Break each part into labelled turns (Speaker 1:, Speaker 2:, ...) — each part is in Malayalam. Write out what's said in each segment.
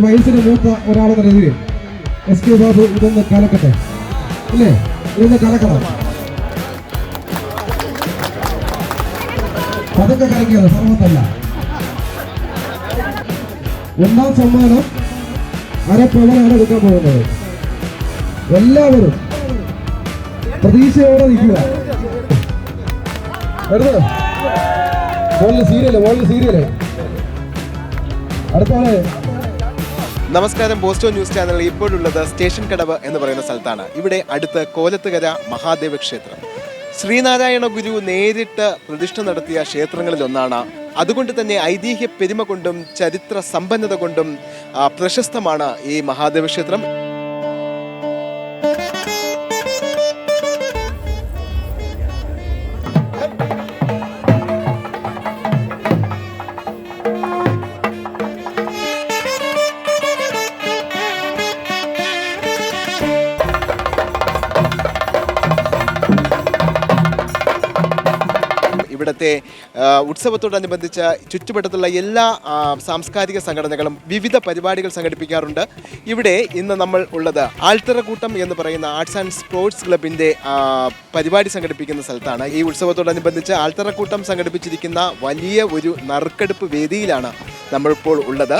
Speaker 1: വയസ്സിന് മൂത്ത ഒരാളെന്ന രീതിയിൽ എസ് കെ ബാബു ഇതൊന്ന് കലക്കട്ടെ. ഇല്ലേ ഇതൊന്ന് കലക്കണം. പതൊക്കെ കലക്കിയത് സർവത്തല്ല ഒന്നാം സമ്മാനം അരപ്പവനാണ് എടുക്കാൻ പോകുന്നത്. എല്ലാവരും പ്രതീക്ഷയോടെ നിൽക്കുക. സീരിയൽ മോളിൽ സീരിയൽ അടുത്ത ആളെ
Speaker 2: നമസ്കാരം ബോസ്റ്റോ ന്യൂസ് ചാനൽ ഇപ്പോഴുള്ളത് സ്റ്റേഷൻ കടവ് എന്ന് പറയുന്ന സ്ഥലത്താണ്. ഇവിടെ അടുത്ത് കോലത്തുകര മഹാദേവ ക്ഷേത്രം. ശ്രീനാരായണ ഗുരു നേരിട്ട് പ്രതിഷ്ഠ നടത്തിയ ക്ഷേത്രങ്ങളിൽ ഒന്നാണ് അതുകൊണ്ട് തന്നെ ഐതിഹ്യ പെരുമ കൊണ്ടും ചരിത്ര സമ്പന്നത കൊണ്ടും പ്രശസ്തമാണ് ഈ മഹാദേവ ക്ഷേത്രം. ആ, ഉത്സവത്തോടനുബന്ധിച്ച് ചുറ്റുവട്ടത്തുള്ള എല്ലാ സാംസ്കാരിക സംഘടനകളും വിവിധ പരിപാടികൾ സംഘടിപ്പിക്കാറുണ്ട്. ഇവിടെ ഇന്ന് നമ്മൾ ഉള്ളത് ആൽത്തറക്കൂട്ടം എന്ന് പറയുന്ന ആർട്സ് ആൻഡ് സ്പോർട്സ് ക്ലബിന്റെ പരിപാടി സംഘടിപ്പിക്കുന്ന സ്ഥലത്താണ്. ഈ ഉത്സവത്തോടനുബന്ധിച്ച് ആൽത്തറക്കൂട്ടം സംഘടിപ്പിച്ചിരിക്കുന്ന വലിയ ഒരു നറുക്കെടുപ്പ് വേദിയിലാണ് നമ്മളിപ്പോൾ ഉള്ളത്.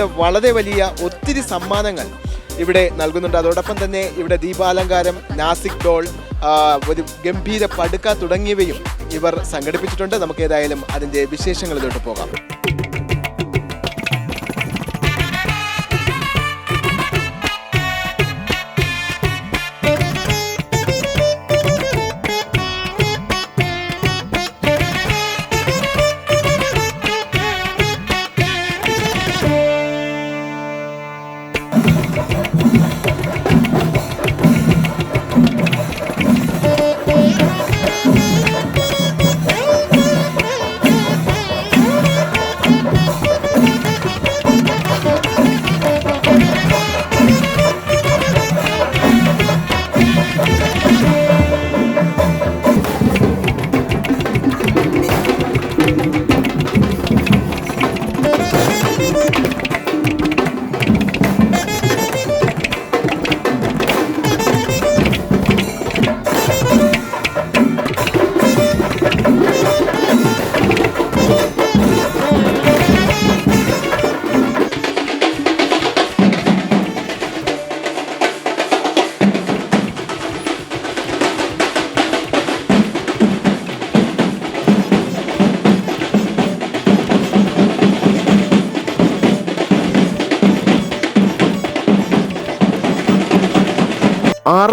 Speaker 2: ഇവിടെ വളരെ വലിയ ഒത്തിരി സമ്മാനങ്ങൾ ഇവിടെ നൽകുന്നുണ്ട്. അതോടൊപ്പം തന്നെ ഇവിടെ ദീപാലങ്കാരം നാസിക് ഡോൾ ഒരു ഗംഭീര പടുക്ക തുടങ്ങിയവയും ഇവർ സംഘടിപ്പിച്ചിട്ടുണ്ട്. നമുക്ക് ഏതായാലും അതിന്റെ വിശേഷങ്ങളിലോട്ട് പോകാം.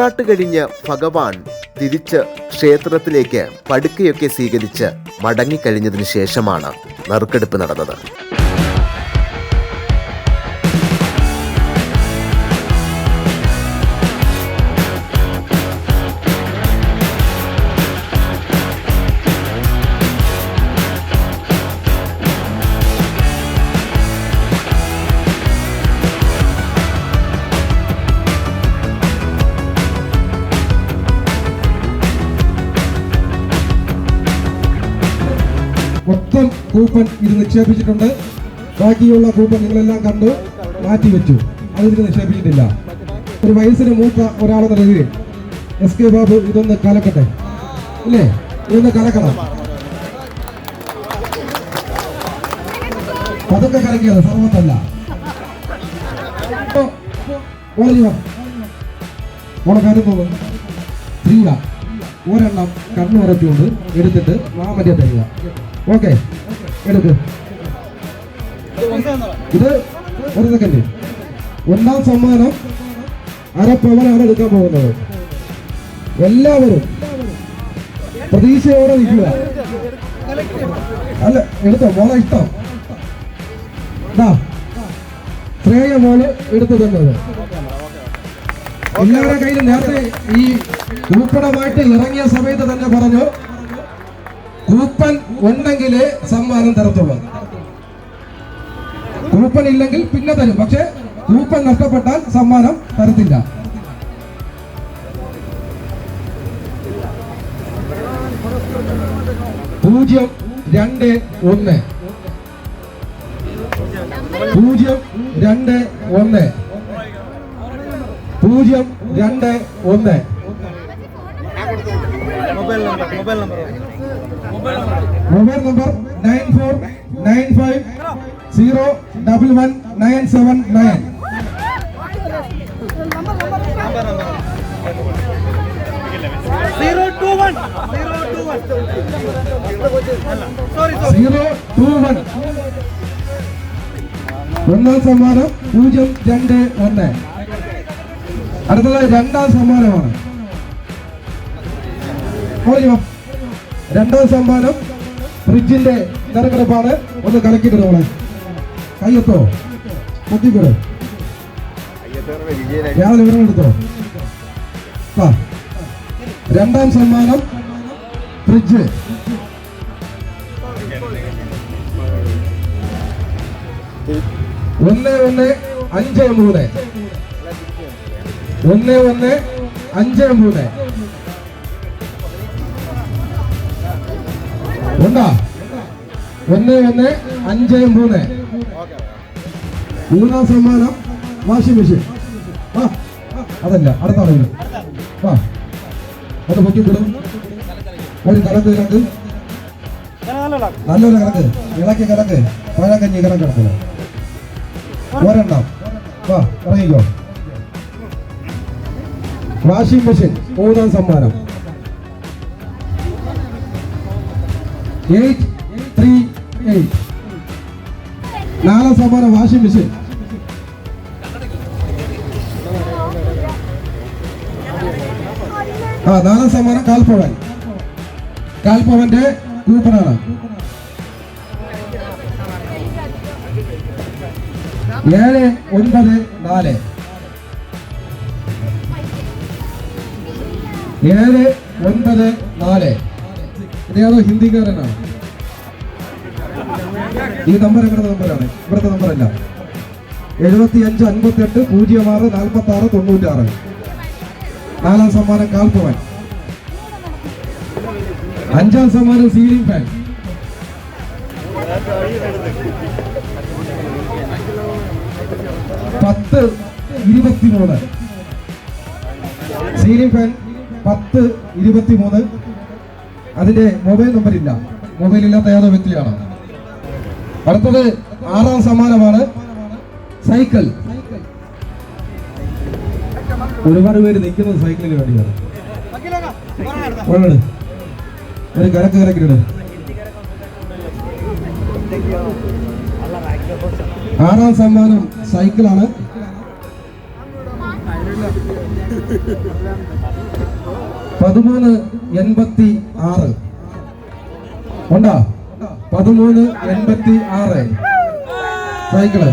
Speaker 2: ആറാട്ട് കഴിഞ്ഞ് ഭഗവാൻ തിരിച്ച് ക്ഷേത്രത്തിലേക്ക് പടുക്കയൊക്കെ സ്വീകരിച്ച് മടങ്ങിക്കഴിഞ്ഞതിന് ശേഷമാണ് നറുക്കെടുപ്പ് നടന്നത്.
Speaker 1: കൂപ്പൺ ഇത് നിക്ഷേപിച്ചിട്ടുണ്ട്. ബാക്കിയുള്ള കൂപ്പൺ നിങ്ങളെല്ലാം കണ്ടു മാറ്റി വെച്ചു. അത് ഇതിന് നിക്ഷേപിച്ചിട്ടില്ല. ഒരു വയസ്സിന് മൂത്ത ഒരാളെന്ന രീതിയിൽ എസ് കെ ബാബു ഇതൊന്ന് കലക്കട്ടെ. അല്ലേ ഇതൊന്ന് കലക്കണം. അതൊക്കെ കലക്കിയത് സർവത്തല്ല ഒരെണ്ണം കണ്ണുറച്ചുകൊണ്ട് എടുത്തിട്ട് മാമന്റെ തരിക. ഓക്കെ. ഇത് ഒരു സെക്കൻഡ്. ഒന്നാം സമ്മാനം അര പവനാണ് എടുക്കാൻ പോകുന്നത്. എല്ലാവരും പ്രതീക്ഷയോടെ നിൽക്കുക. അല്ല എടുത്തോ? മോളെ ഇഷ്ടം. ശ്രേയ മോൾ എടുത്തു തന്നത്. എല്ലാവരുടെ കയ്യിലും നേരത്തെ ഈ ഉൾപ്പെടമായിട്ട് ഇറങ്ങിയ സമയത്ത് തന്നെ പറഞ്ഞു കൂപ്പൺ ഉണ്ടെങ്കിലേ സമ്മാനം തരത്തുള്ളൂ. കൂപ്പൺ ഇല്ലെങ്കിൽ പിന്നെ തരും. പക്ഷെ കൂപ്പൺ നഷ്ടപ്പെട്ടാൽ സമ്മാനം തരത്തില്ല. പൂജ്യം രണ്ട് ഒന്ന്. പൂജ്യം രണ്ട് ഒന്ന്. പൂജ്യം രണ്ട് ഒന്ന്.
Speaker 3: Mobile number mobile number.
Speaker 1: Mobile number nine four nine five zero double one nine seven nine. Zero two one. ഒന്നാം സമ്മാനം പൂജ്യം രണ്ട് ഒന്ന്. അടുത്തത് രണ്ടാം സമ്മാനമാണ്. ഓടിയോ രണ്ടാം സമ്മാനം ഫ്രിഡ്ജിന്റെ നറുക്കെടുപ്പാണ് ഒന്ന് കലക്കിട്ട് നമ്മളെ കയ്യത്തോ? കുത്തിക്കൊടു? രാവിലെ വിവരം എടുത്തോ? രണ്ടാം സമ്മാനം ഫ്രിഡ്ജ് ഒന്ന് ഒന്ന് അഞ്ച് മൂന്ന്. ഒന്ന് ഒന്ന് അഞ്ച് മൂന്ന്. ഉണ്ടാ ഒന്ന് ഒന്ന് അഞ്ച് മൂന്ന്. മൂന്നാം സമ്മാനം. Washing machine. അതല്ല അടുത്ത ആളുകൾ ആ അത് പൊക്കിക്കൊടും ഒരു കലക്ക് കലക്ക്. നല്ലൊരു കലക്ക്. ഇളക്കി കലക്ക്. പഴക്കഞ്ഞി കിടക്കുന്നു ഒരെണ്ണം. വാ ഇറങ്ങിക്കോ. വാഷിംഗ് മെഷീൻ മൂന്നാം സമ്മാനം. എയ്റ്റ് ത്രീ എയ്റ്റ് നാലാം സമ്മാനം വാഷിംഗ് മെഷീൻ. ആ നാലാം സമ്മാനം കാൽപ്പവൻ. കാൽപ്പവന്റെ കൂപ്പണാണ്. ഏഴ് ഒൻപത് നാല്. ഏഴ് ഒൻപത് നാല്. ഇതേതോ ഹിന്ദിക്കാരനാണ്. ഈ നമ്പർ ഇവിടുത്തെ നമ്പറാണ് ഇവിടുത്തെ നമ്പറല്ല എഴുപത്തി അഞ്ച് അൻപത്തി എട്ട് പൂജ്യം ആറ് നാൽപ്പത്തി ആറ് തൊണ്ണൂറ്റി ആറ് നാലാം സമ്മാനം കാൽപ്പവൻ. അഞ്ചാം സമ്മാനം സീലിംഗ് ഫാൻ പത്ത് ഇരുപത്തിമൂന്ന്. സീലിംഗ് ഫാൻ പത്ത് ഇരുപത്തിമൂന്ന്. അതിന്റെ മൊബൈൽ നമ്പർ ഇല്ല മൊബൈൽ ഇല്ലാത്ത ഏതോ വ്യക്തിയാണ്. അടുത്തത് ആറാം സമ്മാനമാണ് സൈക്കിൾ. ഒരുപാട് പേര് നിൽക്കുന്നത് സൈക്കിളിന് വേണ്ടിയാണ്. ഒരു കരക്ക് കരക്കിട്ട് ആറാം സമ്മാനം സൈക്കിളാണ്. പതിമൂന്ന് എൺപത്തി ആറ്. ഉണ്ടോ? പതിമൂന്ന് എൺപത്തി ആറ്. സൈക്കിൾ.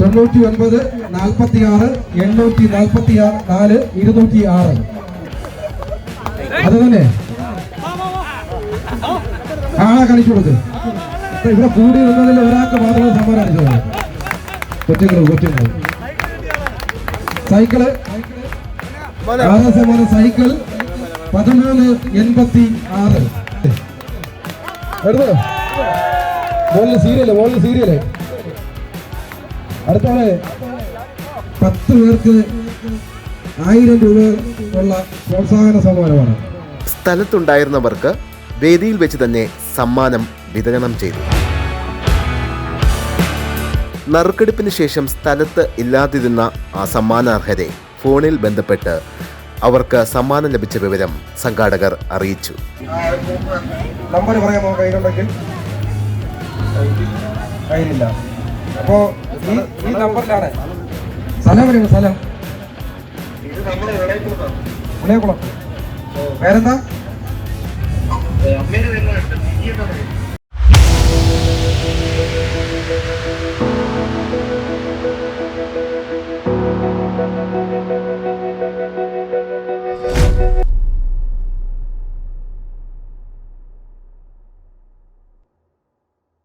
Speaker 1: തൊണ്ണൂറ്റി ഒൻപത് നാൽപ്പത്തി ആറ് എണ്ണൂറ്റി നാൽപ്പത്തി നാല് ഇരുന്നൂറ്റി ആറ്. അത് തന്നെ. ആളെ കാണിച്ചു കൊടുക്ക്. ഇവിടെ കൂടി നിന്നതിൽ ഒരാൾക്ക് മാത്രമേ സമ്മാനം അടിച്ചത് കൊച്ചുങ്ങൾ കൊച്ചുങ്ങൾ
Speaker 2: സൈക്കിൾ.
Speaker 1: ആറാം സൈക്കിൾ പതിമൂന്ന് എൺപത്തി ആറ്. എടുത്തോ? മോളിൽ സീരിയൽ മോളിൽ സീരിയൽ. അടുത്തോളെ പത്ത് പേർക്ക് ആയിരം രൂപ ഉള്ള പ്രോത്സാഹന സമ്മാനമാണ്.
Speaker 2: സ്ഥലത്തുണ്ടായിരുന്നവർക്ക് വേദിയിൽ വെച്ച് തന്നെ സമ്മാനം വിതരണം ചെയ്തു. നറുക്കെടുപ്പിന് ശേഷം സ്ഥലത്ത് ഇല്ലാതിരുന്ന ആ സമ്മാനാർഹരെ ഫോണിൽ ബന്ധപ്പെട്ട് അവർക്ക് സമ്മാനം ലഭിച്ച വിവരം സംഘാടകർ അറിയിച്ചു.
Speaker 1: നമ്പർ പറയാമോ ഈ നമ്പറിലാണ്. സ്ഥലം സ്ഥലം? വിളയക്കുളം പേരെന്താ